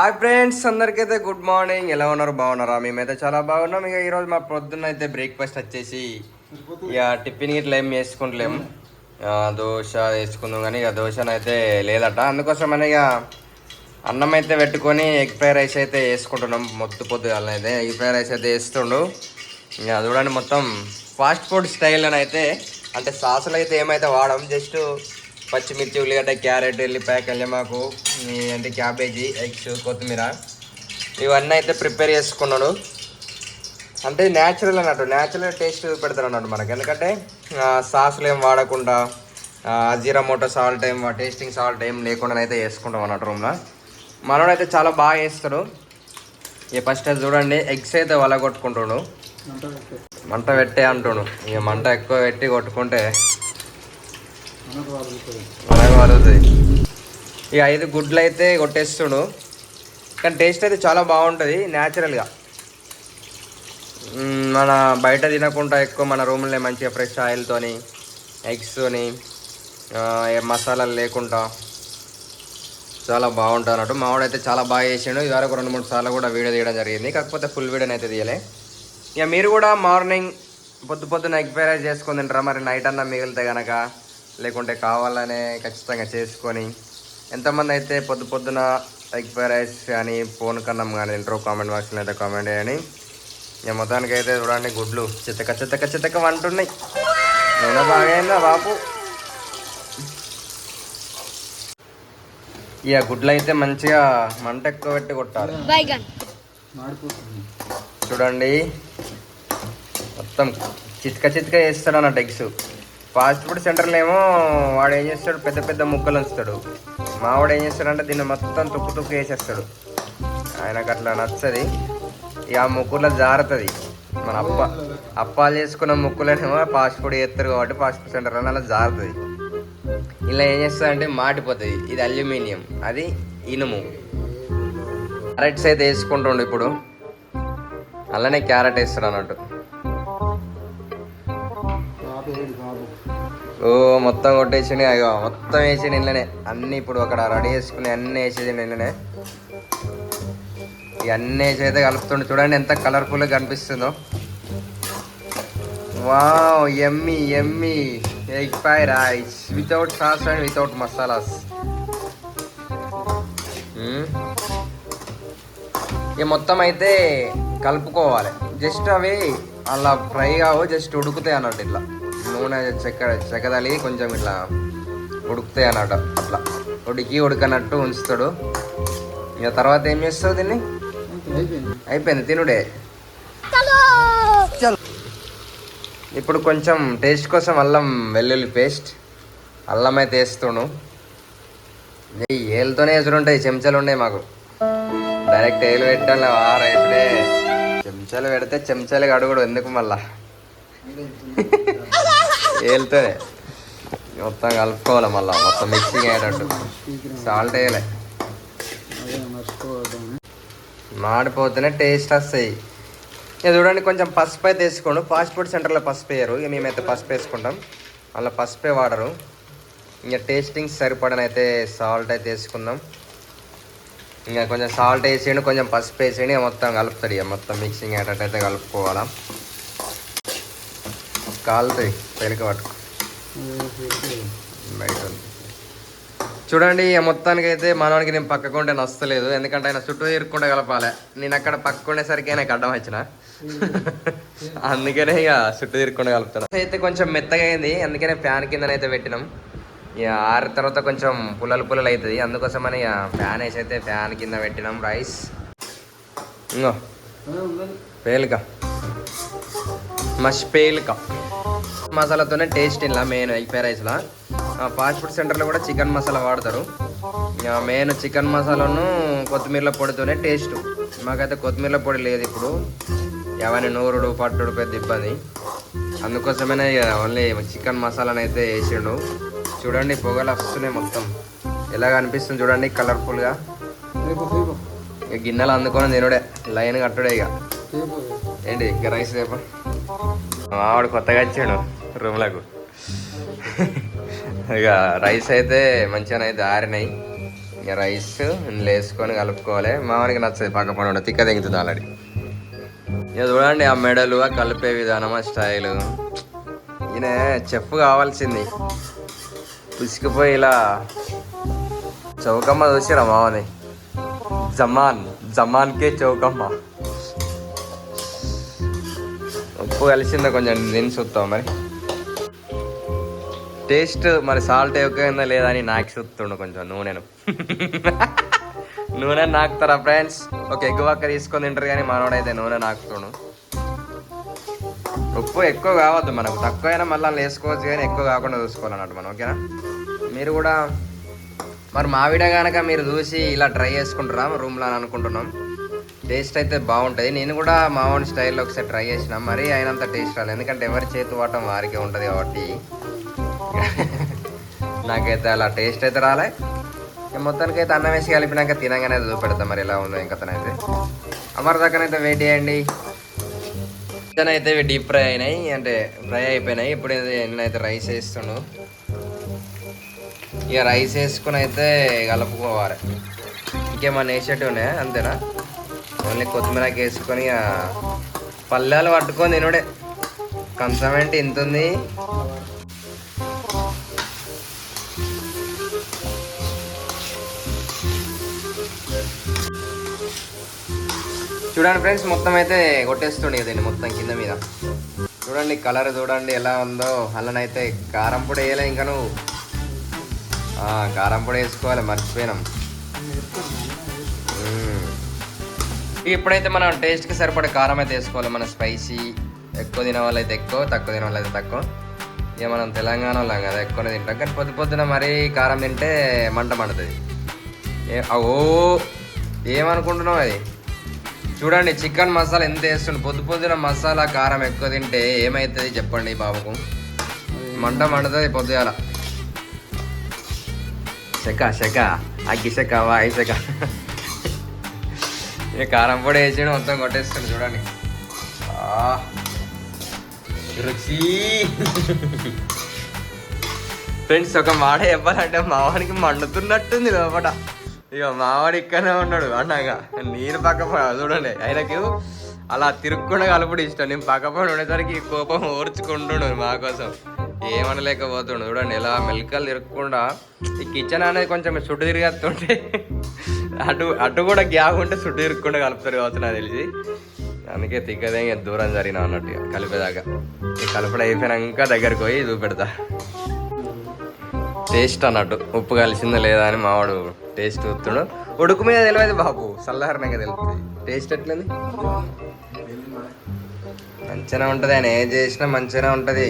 Hi friends అందరికైతే good morning. ఎలా ఉన్నారు? బాగున్నారా? మేమైతే చాలా బాగున్నాం. ఇక ఈరోజు మా పొద్దున్న అయితే బ్రేక్ఫాస్ట్ వచ్చేసి ఇక టిఫిన్ ఇట్లా ఏం వేసుకుంటలేం ఆ, దోశ వేసుకుందాం కానీ ఇక దోశనైతే లేదట. అందుకోసం అని ఇక అన్నం అయితే పెట్టుకొని ఎగ్ ఫ్రై రైస్ అయితే వేసుకుంటున్నాం. మొద్దు పొద్దుగాలని అయితే ఎగ్ ఫ్రై రైస్ అయితే వేస్తుండు. ఇక చూడండి మొత్తం ఫాస్ట్ ఫుడ్ స్టైల్ అని అయితే అంటే సాసులు అయితే ఏమైతే వాడం జస్ట్ పచ్చిమిర్చి ఉల్లిగడ్డ క్యారెట్ ఎల్లిపాయ కళ్యామాకు అంటే క్యాబేజీ ఎగ్స్ కొత్తిమీర. ఇవన్నీ అయితే ప్రిపేర్ చేసుకున్నాను. అంటే న్యాచురల్ అన్నట్టు న్యాచురల్ టేస్ట్ పెడతారు అన్నట్టు మనకి. ఎందుకంటే సాసులు ఏం వాడకుండా జీరా మోటో సాల్ట్ ఏం టేస్టింగ్ సాల్ట్ ఏం లేకుండా అయితే వేసుకుంటాం అన్నట్టు రూమ్లో మనోడు అయితే చాలా బాగా వేస్తాడు ఇక ఫస్ట్ అది చూడండి ఎగ్స్ అయితే వలగొట్టుకుంటాడు మంట పెట్టే అంటాడు. ఇక మంట ఎక్కువ పెట్టి కొట్టుకుంటే అలాగే ఇక ఐదు గుడ్లు అయితే కొట్టేస్తుడు. కానీ టేస్ట్ అయితే చాలా బాగుంటుంది న్యాచురల్గా మన బయట తినకుండా ఎక్కువ మన రూమ్లో మంచిగా ఫ్రెష్ ఆయిల్తోని ఎగ్స్తోని మసాలాలు లేకుండా చాలా బాగుంటుంది అన్నట్టు. మావాడైతే చాలా బాగా చేసిండు. ఇదివరకు రెండు మూడు సార్లు కూడా వీడియో తీయడం జరిగింది. కాకపోతే ఫుల్ వీడియోని అయితే తీయలే. ఇక మీరు కూడా మార్నింగ్ పొద్దు పొద్దున ఎగ్ ఫ్రై రైస్ చేసుకొని తింటారా? మరి నైట్ అన్నా మిగిలితే కనుక లేకుంటే కావాలనే ఖచ్చితంగా చేసుకొని ఎంతమంది అయితే పొద్దు పొద్దున ఎగ్ ఫ్రై రైస్ కానీ ఫోన్ కన్నం కానీ తింటారో కామెంట్ బాక్స్లో అయితే కామెంట్ చేయని ఇక మొత్తానికి అయితే చూడండి గుడ్లు చిత్తక చిత్తక చిత్తక వంటున్నాయి. నూనె బాగైందా బాపు? ఇక గుడ్లు అయితే మంచిగా మంట ఎక్కువ పెట్టి కొట్టాలి. చూడండి. మొత్తం చిత్క చిత్క చేస్తాడు అన్నట్టు ఎగ్స్ ఫాస్ట్ ఫుడ్ సెంటర్లో ఏమో వాడు ఏం చేస్తాడు? పెద్ద పెద్ద ముక్కలు ఉంచుతాడు మావాడు ఏం చేస్తాడంటే దీన్ని మొత్తం తుక్కు తుక్కు వేసేస్తాడు ఆయనకు అట్లా నచ్చది. ఇక ఆ ముక్కులో జారుతుంది. మన అప్ప అప్పాలు చేసుకున్న ముక్కులనేమో ఫాస్ట్ ఫుడ్ చేస్తారు కాబట్టి ఫాస్ట్ ఫుడ్ సెంటర్లో అలా జారుతుంది. ఇలా ఏం చేస్తుందంటే మాటిపోతుంది ఇది అల్యూమినియం. అది ఇనుము. క్యారెట్స్ అయితే వేసుకుంటుండు ఇప్పుడు. అలానే క్యారెట్ వేస్తాడు అన్నట్టు. ఓ మొత్తం కొట్టేసిండు అయ్యో మొత్తం వేసిండు ఇంట్లోనే అన్ని ఇప్పుడు అక్కడ రెడీ చేసుకుని అన్నీ వేసేసిండు ఇంట్లోనే ఇక వేసి అయితే కలుపుతుండే. చూడండి ఎంత కలర్ఫుల్గా కనిపిస్తుందో. వావ్ ఎమ్మి ఎమ్మి egg fry rice without sauce and without masalas ఇక మొత్తం అయితే కలుపుకోవాలి. జస్ట్ అవి అలా ఫ్రై కావు జస్ట్ ఉడుకుతాయి అన్నట్టు ఇట్లా. నూనె చెక్క చెక్కదలి కొంచెం ఇట్లా ఉడుకుతాయి అన్నట్టు అట్లా. ఉడికి ఉడకనట్టు ఉంచుతాడు. ఇక తర్వాత ఏం చేస్తావు దీన్ని? అయిపోయింది. తినుడే. చల్! ఇప్పుడు కొంచెం టేస్ట్ కోసం అల్లం వెల్లుల్లి పేస్ట్. అల్లం అయితే వేస్తును ఏళ్ళతోనే వేసుడు ఉంటాయి చెంచాలు ఉన్నాయి మాకు. డైరెక్ట్ ఏలు పెట్టాలి. రైతుడే చెంచాలు పెడితే చెంచాలు అడుగుడు ఎందుకు మళ్ళా? ఏలుతోనే మొత్తం కలుపుకోవాలి మళ్ళా. మొత్తం మిక్సింగ్ అయ్యేటట్టు. సాల్ట్ వేయలే. మాడిపోతేనే టేస్ట్ వస్తాయి. ఇక చూడండి కొంచెం పసుపు అయితే వేసుకోండి. ఫాస్ట్ ఫుడ్ సెంటర్లో పసుపు వేయరు. ఇక మేమైతే పసుపు వేసుకుంటాం. అలా పసుపే వాడరు. ఇంకా టేస్టింగ్ సరిపడనైతే సాల్ట్ అయితే వేసుకుందాం. ఇంకా కొంచెం సాల్ట్ వేసేయండి కొంచెం పసుపు వేసేయండి మొత్తం కలుపుతాడు ఇక మొత్తం మిక్సింగ్ అయ్యేటట్టు అయితే కలుపుకోవాలా. కాలుతాయి పెనుక పట్టుకో. చూడండి ఇక మొత్తానికి అయితే మనవానికి నేను పక్కకుంటే నచ్చలేదు. ఎందుకంటే ఆయన చుట్టూ ఇరుక్కుంటే కలపాలి. నేను అక్కడ పక్కకుండేసరికి నాకు అడ్డం వచ్చిన. అందుకనే ఇక చుట్టూ తిరుక్కుంటే కలుపుతాను అయితే కొంచెం మెత్తగా అయింది. అందుకనే ఫ్యాన్ కిందనైతే పెట్టినాం. ఇక ఆరిన తర్వాత కొంచెం పుల్లలు పుల్లలు అవుతుంది. అందుకోసమని ఇక ఫ్యాన్ వేసి అయితే ఫ్యాన్ కింద పెట్టినాం రైస్. ఇంకో పేలిక. మష్ పేలిక. మసాలాతోనే టేస్ట్ ఇలా మెయిన్ ఫ్రై రైస్లో ఫాస్ట్ ఫుడ్ సెంటర్లో కూడా చికెన్ మసాలా వాడతారు. మెయిన్ చికెన్ మసాలాను కొత్తిమీర పొడితోనే టేస్ట్ మాకైతే కొత్తిమీర పొడి లేదు ఇప్పుడు. ఎవరిని నూరుడు పట్టుడు పెద్ద ఇబ్బంది. అందుకోసమనే ఇక ఓన్లీ చికెన్ మసాలాను అయితే వేసిండు. చూడండి పొగలు వస్తున్నాయి మొత్తం. ఎలా కనిపిస్తుంది చూడండి కలర్ఫుల్గా ఇక గిన్నెలు అందుకొని తినుడే లైన్ కట్టుడే ఇక. ఏంటి ఇంకా రైస్ రేపు? మావాడు కొత్తగా వచ్చాడు రూమ్లకు. ఇక రైస్ అయితే మంచిగా అయితే ఆరినాయి. ఇక రైస్ ఇందులో వేసుకొని కలుపుకోవాలి. మామూలుగా నచ్చదు పక్క పని తిక్క తెగుతుంది ఆల్రెడీ. ఇక చూడండి ఆ మెడలు ఆ కలిపే విధానం ఆ స్టైల్. ఈయన చెఫ్ కావాల్సింది. పుసికిపోయి ఇలా చౌకమ్మ చూసిరా మామని? జమాన్ జమాన్కే చౌకమ్మ. ఉప్పు కలిసిందా కొంచెం నేను చూస్తాం మరి. టేస్ట్ మరి సాల్ట్ ఎక్కువైందా లేదా అని నాకు చూస్తుండు కొంచెం నూనెను. నూనె నాకుతారా ఫ్రెండ్స్? ఒక ఎగ్గు వక్క తీసుకొని తింటారు కానీ మనోడైతే నూనె నాకుతుండు. ఉప్పు ఎక్కువ కావద్దు మనకు. తక్కువైనా మళ్ళీ వేసుకోవచ్చు కానీ ఎక్కువ కాకుండా చూసుకోవాలన్నట్టు మనం ఓకేనా? మీరు కూడా మరి మా వీడియో కనుక మీరు చూసి ఇలా ట్రై చేసుకుంటారా రూమ్లో అని అనుకుంటున్నాం. టేస్ట్ అయితే బాగుంటుంది. నేను కూడా మా ఓన్ స్టైల్లో ఒకసారి ట్రై చేసిన మరీ అయినంత టేస్ట్ రాలేదు. ఎందుకంటే ఎవరి చేతి వాటం వారికే ఉంటుంది కాబట్టి. నాకైతే అలా టేస్ట్ అయితే రాలే. మొత్తానికి అయితే అన్నం వేసి కలిపినాక తినగానే చూపెడతా మరి ఎలా ఉందో ఇంకతనైతే అమర్ దాకానైతే వెయిట్ చేయండి. అయితే ఇవి డీప్ ఫ్రై అయినాయి. అంటే ఫ్రై అయిపోయినాయి. ఇప్పుడు నేనైతే రైస్ వేస్తుండు ఇక రైస్ వేసుకుని అయితే కలుపుకోవాలి. ఇంకేమన్నా వేసేటివి ఉన్నాయా? అంతేనా? ఓన్లీ కొత్తిమీరకి వేసుకొని ఇక పల్లెలు పట్టుకొని తినుడే. కంచమేంటి ఇంత ఉంది చూడండి ఫ్రెండ్స్ మొత్తం అయితే కొట్టేస్తుండే దీన్ని మొత్తం కింద మీద. చూడండి కలర్ చూడండి ఎలా ఉందో. అల్లనైతే కారం పొడి వేయలే ఇంకా నువ్వు. కారం పొడి వేసుకోవాలి మర్చిపోయినాం. ఇప్పుడైతే మనం టేస్ట్కి సరిపడే కారం అయితే వేసుకోవాలి మన స్పైసీ ఎక్కువ తినే అయితే ఎక్కువ తక్కువ తినే అయితే తక్కువ. ఇక మనం తెలంగాణ వాళ్ళం కదా ఎక్కువనే తింటాం. కానీ పొద్దు పొద్దున మరీ కారం తింటే మంట మండుతుంది. ఏ ఓ ఏమనుకుంటున్నావు అది? చూడండి చికెన్ మసాలా ఎంత వేస్తుండు? పొద్దు పొద్దున మసాలా కారం ఎక్కువ తింటే ఏమవుతుంది చెప్పండి బాబుకు? మంట మండుతుంది పొద్దుగాల. శక శక అగ్గి వాయిశక వాయి ఇక కారం పొడి వేసి మొత్తం కొట్టేస్తుంది చూడండి. రుచి. ఫ్రెండ్స్ ఒక మాట చెప్పాలంటే మావాడికి మండుతున్నట్టుంది లోపట. ఇక మావాడు ఇక్కడనే ఉన్నాడు అన్నాగా. నేను పక్క చూడండి ఆయనకి అలా తిరుక్కుండా కలుపుడు ఇష్టం. నేను పక్క పడి ఉండేసరికి కోపం ఓర్చుకుంటుండు మా కోసం. ఏమనలేకపోతుండు చూడండి ఇలా మెలకలు తిరగకుండా ఈ కిచెన్ అనేది కొంచెం చుట్టు తిరిగేస్తుంటే అటు అటు కూడా గ్యాప్ ఉంటే చుట్టు తిరగకుండా కలుపుతారు కావచ్చు నాకు తెలిసి. అందుకే తిక్కదే ఇంకా దూరం జరిగిన అన్నట్టు కలిపేదాకా. ఈ కలుపుడు అయిపోయినాక దగ్గరికి పోయి చూపెడతా. టేస్ట్ అన్నట్టు ఉప్పు కలిసిందా లేదా అని మావాడు టేస్ట్ చూస్తున్నాడు ఉడుకు మీద తెలియదు బాబు చల్లహరణంగా తెలుస్తుంది. టేస్ట్ ఎట్లుంది? మంచిగా ఉంటుంది ఆయన ఏది చేసినా మంచిగా ఉంటుంది.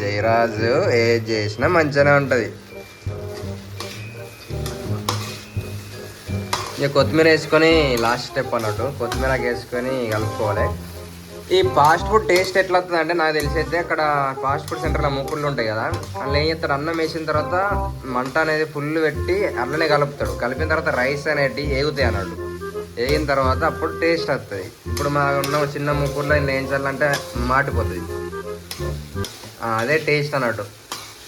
జయరాజు ఏది చేసినా మంచిగా ఉంటుంది. ఇక కొత్తిమీర వేసుకొని లాస్ట్ స్టెప్ అన్నట్టు కొత్తిమీర వేసుకొని కలుపుకోవాలి. ఈ ఫాస్ట్ ఫుడ్ టేస్ట్ ఎట్లా వస్తుంది అంటే నాకు తెలిసి అయితే అక్కడ ఫాస్ట్ ఫుడ్ సెంటర్లో మూకుళ్ళు ఉంటాయి కదా. అందులో ఏం చేస్తాడు? అన్నం వేసిన తర్వాత మంట అనేది ఫుల్ పెట్టి అట్లనే కలుపుతాడు. కలిపిన తర్వాత రైస్ అనేటి ఏగుతాయి అన్నాడు. వేగిన తర్వాత అప్పుడు టేస్ట్ వస్తుంది ఇప్పుడు మా ఉన్న చిన్న ముక్కుల్లో ఇలా ఏం చేయాలంటే మాటిపోతుంది అదే టేస్ట్ అన్నట్టు.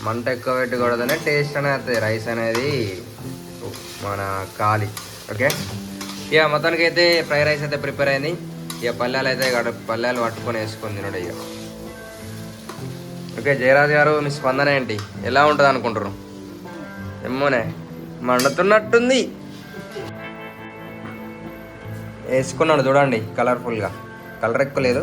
మంట ఎక్కువ పెట్టకూడదనే టేస్ట్ అనేది వస్తుంది రైస్ అనేది మన కాలి ఓకే? ఇక మొత్తానికి అయితే ఫ్రైడ్ రైస్ అయితే ప్రిపేర్ అయింది. ఇక పల్లెలు అయితే గడ పల్లెలు పట్టుకొని వేసుకొని తినడు ఇక. ఓకే జయరాజ్ గారు మీ స్పందన ఏంటి? ఎలా ఉంటుంది అనుకుంటారు ఏమోనే మండుతున్నట్టుంది. వేసుకున్నాడు చూడండి కలర్ఫుల్గా కలర్ ఎక్కువ లేదు.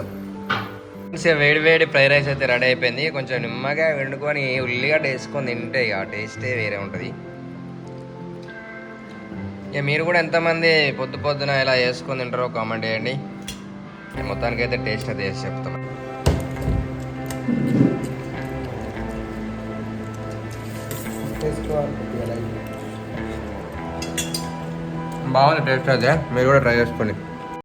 మంచిగా వేడి వేడి ఫ్రైడ్ రైస్ అయితే రెడీ అయిపోయింది. కొంచెం నిమ్మగా వండుకొని ఉల్లిగడ్డ వేసుకొని తింటే ఇక టేస్టే వేరే ఉంటుంది. ఇక మీరు కూడా ఎంతమంది పొద్దు పొద్దున ఇలా వేసుకొని తింటారో కామెంట్ చేయండి. నేను మొత్తానికి అయితే టేస్ట్ అయితే వేసి చెప్తాం బాగుంది టేస్ట్ అయితే. మీరు కూడా ట్రై చేసుకోండి.